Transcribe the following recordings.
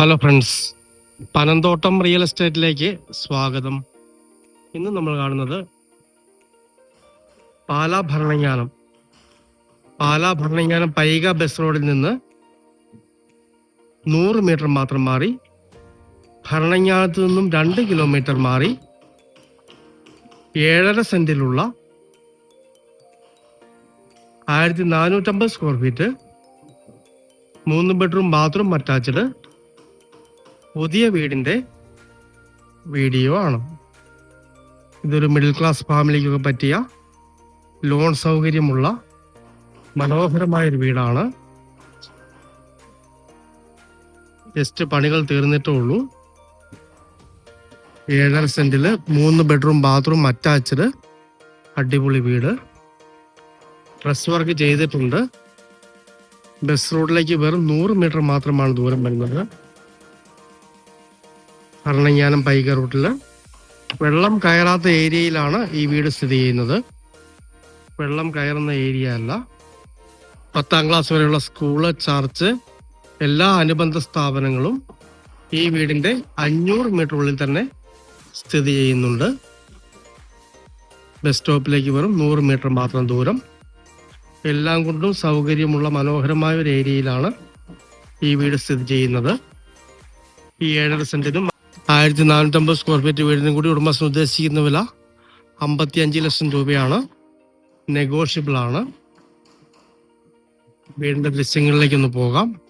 Hello friends Panamthottam real എസ്റ്റേറ്റിലേക്ക് സ്വാഗതം. ഇന്ന് നമ്മൾ കാണുന്നത് പാലാ ഭരണങ്ങാനം. പാലാ ഭരണങ്ങാനം പൈക ബസ് റോഡിൽ നിന്ന് നൂറ് മീറ്റർ മാത്രം മാറി ഭരണങ്ങാനത്ത് നിന്നും രണ്ട് കിലോമീറ്റർ മാറി ഏഴര സെന്റിലുള്ള ആയിരത്തി നാനൂറ്റമ്പത് സ്ക്വയർ ഫീറ്റ് മൂന്ന് ബെഡ്റൂം ബാത്റൂം അറ്റാച്ച്ഡ് പുതിയ വീടിന്റെ വീഡിയോ ആണ്. ഇതൊരു മിഡിൽ ക്ലാസ് ഫാമിലിക്കൊക്കെ പറ്റിയ ലോൺ സൗകര്യമുള്ള മനോഹരമായൊരു വീടാണ്. ജസ്റ്റ് പണികൾ തീർന്നിട്ടേ ഉള്ളൂ. ഏഴര സെന്റിൽ മൂന്ന് ബെഡ്റൂം ബാത്റൂം അറ്റാച്ച്ഡ് അടിപൊളി വീട്. ഡ്രസ് വർക്ക് ചെയ്തിട്ടുണ്ട്. ബസ് റോഡിലേക്ക് വെറും നൂറ് മീറ്റർ മാത്രമാണ് ദൂരം വരുന്നത്. ഭരണങ്ങാനം പൈക റൂട്ടിൽ വെള്ളം കയറാത്ത ഏരിയയിലാണ് ഈ വീട് സ്ഥിതി ചെയ്യുന്നത്. വെള്ളം കയറുന്ന ഏരിയ അല്ല. പത്താം ക്ലാസ് വരെയുള്ള സ്കൂൾ ചർച്ച് എല്ലാ അനുബന്ധ സ്ഥാപനങ്ങളും ഈ വീടിന്റെ അഞ്ഞൂറ് മീറ്റർ ഉള്ളിൽ തന്നെ സ്ഥിതി ചെയ്യുന്നുണ്ട്. ബസ് സ്റ്റോപ്പിലേക്ക് വെറും നൂറ് മീറ്റർ മാത്രം ദൂരം. എല്ലാം കൊണ്ടും സൗകര്യമുള്ള മനോഹരമായ ഒരു ഏരിയയിലാണ് ഈ വീട് സ്ഥിതി ചെയ്യുന്നത്. ഈ ഏഴര സെന്റിനും ആയിരത്തി നാനൂറ്റമ്പത് സ്ക്വയർ ഫീറ്റ് വീടിനും കൂടി ഉടമസ്ഥൻ ഉദ്ദേശിക്കുന്ന വില അമ്പത്തി അഞ്ച് ലക്ഷം രൂപയാണ്. നെഗോഷ്യബിൾ ആണ്. വീടിന്റെ ദൃശ്യങ്ങളിലേക്ക് ഒന്ന് പോകാം.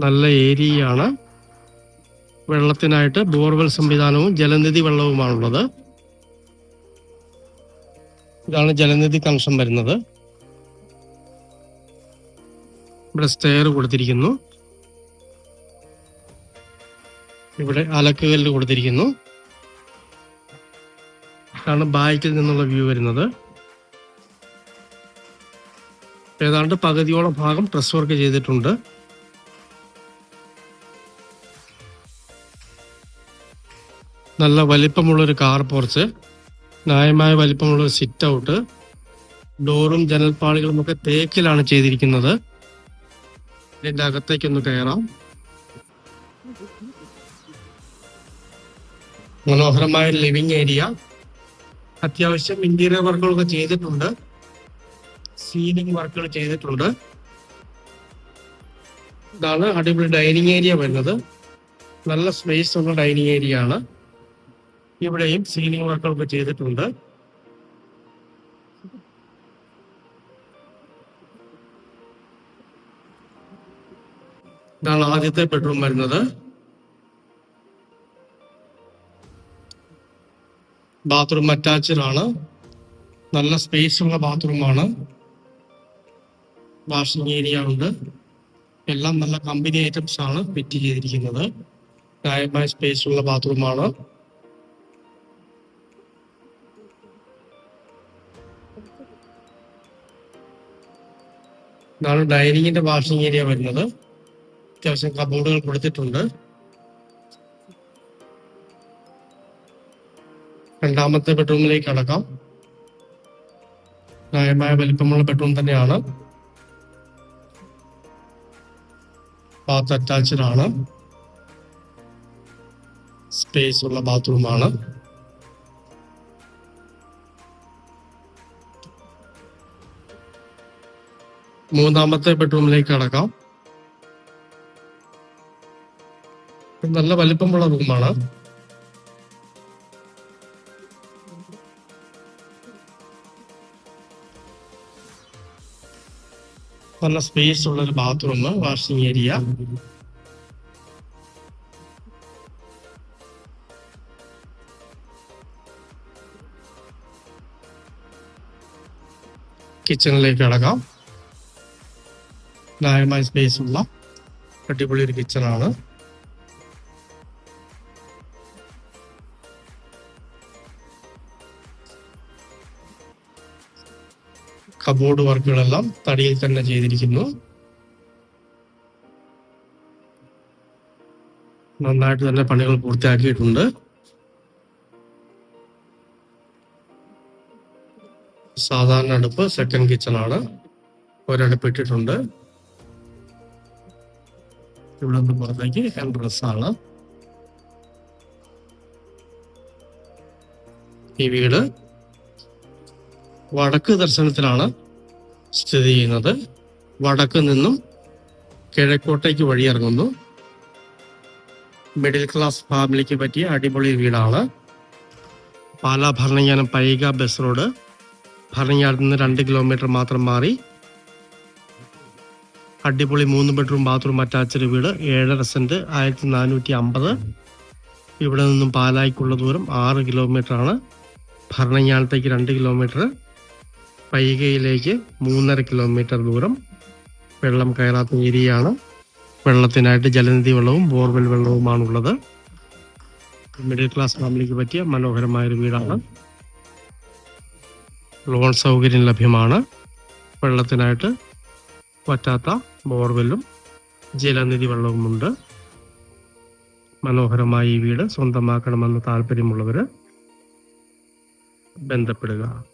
നല്ല ഏരിയയാണ്. വെള്ളത്തിനായിട്ട് ബോർവെൽ സംവിധാനവും ജലനിധി വെള്ളവുമാണുള്ളത്. ഇതാണ് ജലനിധി കണക്ഷൻ വരുന്നത്. ഇവിടെ സ്റ്റെയർ കൊടുത്തിരിക്കുന്നു. ഇവിടെ അലക്കുകല്ല് കൊടുത്തിരിക്കുന്നു. ഇതാണ് ബാക്കിൽ നിന്നുള്ള വ്യൂ വരുന്നത്. ഏതാണ്ട് പകുതിയോളം ഭാഗം ഡ്രസ് വർക്ക് ചെയ്തിട്ടുണ്ട്. നല്ല വലിപ്പമുള്ള ഒരു കാർ പോർച്ച് ന്യായമായ വലിപ്പമുള്ള ഒരു സിറ്റ് ഔട്ട് ഡോറും ജനൽപ്പാളികളും ഒക്കെ തേക്കിലാണ് ചെയ്തിരിക്കുന്നത്. ഇതിന്റെ അകത്തേക്കൊന്ന് കയറാം. മനോഹരമായ ലിവിങ് ഏരിയ. അത്യാവശ്യം ഇന്റീരിയർ വർക്കുകളൊക്കെ ചെയ്തിട്ടുണ്ട്. സീലിംഗ് വർക്കുകൾ ചെയ്തിട്ടുണ്ട്. ഇതാണ് അടിപൊളി ഡൈനിങ് ഏരിയ വരുന്നത്. നല്ല സ്പേസ് ഉള്ള ഡൈനിങ് ഏരിയ ആണ് ഇവിടെയും സീലിംഗ് വർക്കുകളൊക്കെ ചെയ്തിട്ടുണ്ട്. ആദ്യത്തെ ബെഡ്റൂം വരുന്നത്. ബാത്റൂം അറ്റാച്ച്ഡ് ആണ്. നല്ല സ്പേസ് ഉള്ള ബാത്റൂമാണ് വാഷിംഗ് ഏരിയ ഉണ്ട്. എല്ലാം നല്ല കമ്പനി ഐറ്റംസ് ആണ് ഫിറ്റ് ചെയ്തിരിക്കുന്നത്. ന്യായമായ സ്പേസ് ഉള്ള ബാത്റൂമാണ് ഇതാണ് ഡൈനിങ്ങിന്റെ വാഷിംഗ് ഏരിയ വരുന്നത്. അത്യാവശ്യം കബോർഡുകൾ കൊടുത്തിട്ടുണ്ട്. രണ്ടാമത്തെ ബെഡ്റൂമിലേക്ക് കടക്കാം. ന്യായമായ വലിപ്പമുള്ള ബെഡ്റൂം തന്നെയാണ്. ബാത്ത് അറ്റാച്ച്ഡ് ആണ്. സ്പേസ് ഉള്ള ബാത്റൂമാണ് മൂന്നാമത്തെ ബെഡ്റൂമിലേക്ക് കടക്കാം. നല്ല വലിപ്പമുള്ള റൂമാണ് നല്ല സ്പേസ് ഉള്ള ഒരു ബാത്റൂം വാഷിംഗ് ഏരിയ കിച്ചണിലേക്ക് കടക്കാം. ന്യായമായ സ്പേസ് ഉള്ള അടിപൊളി ഒരു കിച്ചണാണ് കബോർഡ് വർക്കുകളെല്ലാം തടിയിൽ തന്നെ ചെയ്തിരിക്കുന്നു. നന്നായിട്ട് തന്നെ പണികൾ പൂർത്തിയാക്കിയിട്ടുണ്ട്. സാധാരണ അടുപ്പ് സെക്കൻഡ് കിച്ചൺ ആണ്. ഒരടുപ്പ് ഇട്ടിട്ടുണ്ട്. ഇവിടെ നിന്ന് പുറത്തേക്ക് എൻട്രൻസ് ആണ്. ഈ വീട് വടക്ക് ദർശനത്തിലാണ് സ്ഥിതി ചെയ്യുന്നത്. വടക്ക് നിന്നും കിഴക്കോട്ടേക്ക് വഴിയിറങ്ങുന്നു. മിഡിൽ ക്ലാസ് ഫാമിലിക്ക് പറ്റിയ അടിപൊളി വീടാണ്. Pala Bharananganam Paika bus road. ഭരണങ്ങാനത്ത് നിന്ന് രണ്ട് കിലോമീറ്റർ മാത്രം മാറി. അടിപൊളി മൂന്ന് ബെഡ്റൂം ബാത്റൂം അറ്റാച്ച്ഡ് വീട് ഏഴര സെന്റ് ആയിരത്തി നാനൂറ്റി അമ്പത് ഇവിടെ നിന്നും പാലായിക്കുള്ള ദൂരം ആറ് കിലോമീറ്റർ ആണ് ഭരണങ്ങാനത്തേക്ക് രണ്ട് കിലോമീറ്റർ. പൈകയിലേക്ക് മൂന്നര കിലോമീറ്റർ ദൂരം വെള്ളം കയറാത്ത ഏരിയയാണ്. വെള്ളത്തിനായിട്ട് ജലനിധി വെള്ളവും ബോർവെൽ വെള്ളവുമാണുള്ളത്. മിഡിൽ ക്ലാസ് ഫാമിലിക്ക് പറ്റിയ മനോഹരമായൊരു വീടാണ്. ലോൺ സൗകര്യം ലഭ്യമാണ്. വെള്ളത്തിനായിട്ട് പറ്റാത്ത ബോർവെല്ലും ജലനിധി വെള്ളവുമുണ്ട്. മനോഹരമായ ഈ വീട് സ്വന്തമാക്കണമെന്ന് താല്പര്യമുള്ളവർ ബന്ധപ്പെടുക.